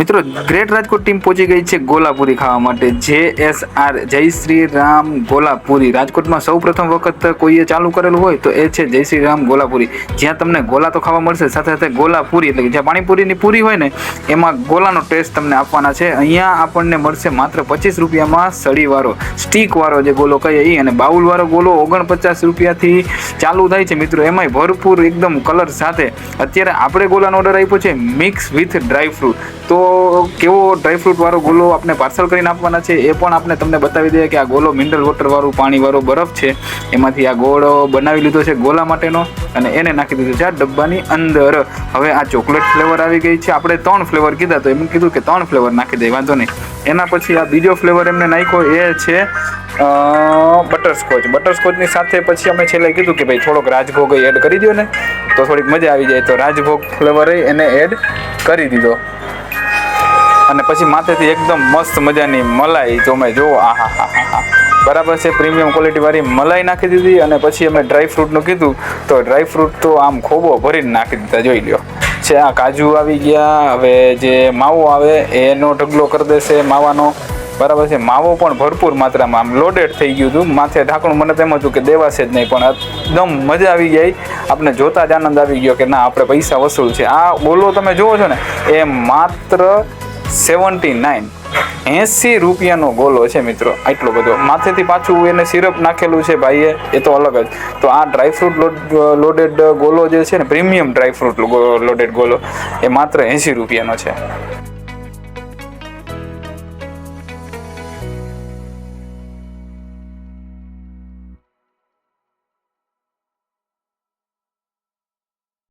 મિત્રો great Rajkot team પહોંચી ગઈ છે ગોલાપુરી ખાવા માટે. જે એસ આર જય શ્રી રામ ગોલાપુરી. રાજકોટમાં સૌ પ્રથમ વખત કોઈએ ચાલુ કરેલું હોય તો એ છે જય શ્રી રામ ગોલાપુરી. જ્યાં તમને ગોલા તો ખાવા મળશે, સાથે સાથે ગોલાપુરી, એટલે કે જ્યાં પાણીપુરીની પૂરી હોય ને, એમાં ગોલાનો ટેસ્ટ તમને આપવાના છે. અહીંયા આપણને મળશે માત્ર પચીસ રૂપિયામાં સળીવાળો સ્ટીકવાળો જે ગોલો કહીએ એ અને બાઉલવાળો ગોલો ઓગણપચાસ રૂપિયાથી ચાલુ થાય છે. મિત્રો, એમાંય ભરપૂર એકદમ કલર સાથે. અત્યારે આપણે ગોલાનો ઓર્ડર આપ્યો છે મિક્સ વિથ ડ્રાય ફ્રૂટ તો કેવો ડ્રાયફ્રૂટવાળો ગોલો આપણે પાર્સલ કરીને આપવાના છે એ પણ આપણે તમને બતાવી દઈએ કે આ ગોલો મિનરલ વોટર વાળું, પાણી વાળો બરફ છે. એમાંથી આ ગોળો બનાવી લીધો છે ગોલા માટેનો અને એને નાખી દીધો છે આ ડબ્બાની અંદર. હવે આ ચોકલેટ ફ્લેવર આવી ગઈ છે. આપણે ત્રણ ફ્લેવર કીધા તો એમ કીધું કે ત્રણ ફ્લેવર નાખી દે વાંધો નહીં. એના પછી આ બીજો ફ્લેવર એમને નાખ્યો એ છે બટરસ્કોચ બટરસ્કોચની સાથે પછી અમે છેલ્લે કીધું કે ભાઈ થોડોક રાજભોગ એડ કરી દો ને તો થોડીક મજા આવી જાય. તો રાજભોગ ફ્લેવર એને એડ કરી દીધો. અને પછી માથેથી એકદમ મસ્ત મજાની મલાઈ તમે જો આહા હા હા બરાબર છે પ્રીમિયમ ક્વોલિટીવાળી મલાઈ નાખી દીધી અને પછી અમે ડ્રાય ફ્રૂટનું કીધું, તો ડ્રાય ફ્રૂટ તો આમ ખોબો ભરીને નાખી દીધા, જોઈ લ્યો. છે, આ કાજુ આવી ગયા, હવે જે માવો આવે એનો ઢગલો કરી દેશે માવાનો. બરાબર છે, માવો પણ ભરપૂર માત્રામાં આમ લોડેડ થઈ ગયું હતું. માથે ઢાંકણું, મને તેમ હતું કે દેવાશે જ નહીં, પણ એકદમ મજા આવી ગઈ. આપણે જોતા જ આનંદ આવી ગયો કે ના, આપણે પૈસા વસૂલ છે. આ બોલો તમે જુઓ છો ને, એ માત્ર સેવન્ટી નાઇન. એંસી રૂપિયાનો ગોલો છે મિત્રો, આટલો બધો. માથેથી પાછું એને સિરપ નાખેલું છે ભાઈએ, એ તો અલગ જ. તો આ ડ્રાયફ્રૂટ લોડેડ ગોલો જે છે ને પ્રીમિયમ ડ્રાયફ્રૂટ લોડેડ ગોલો, એ માત્ર એંસી રૂપિયાનો છે.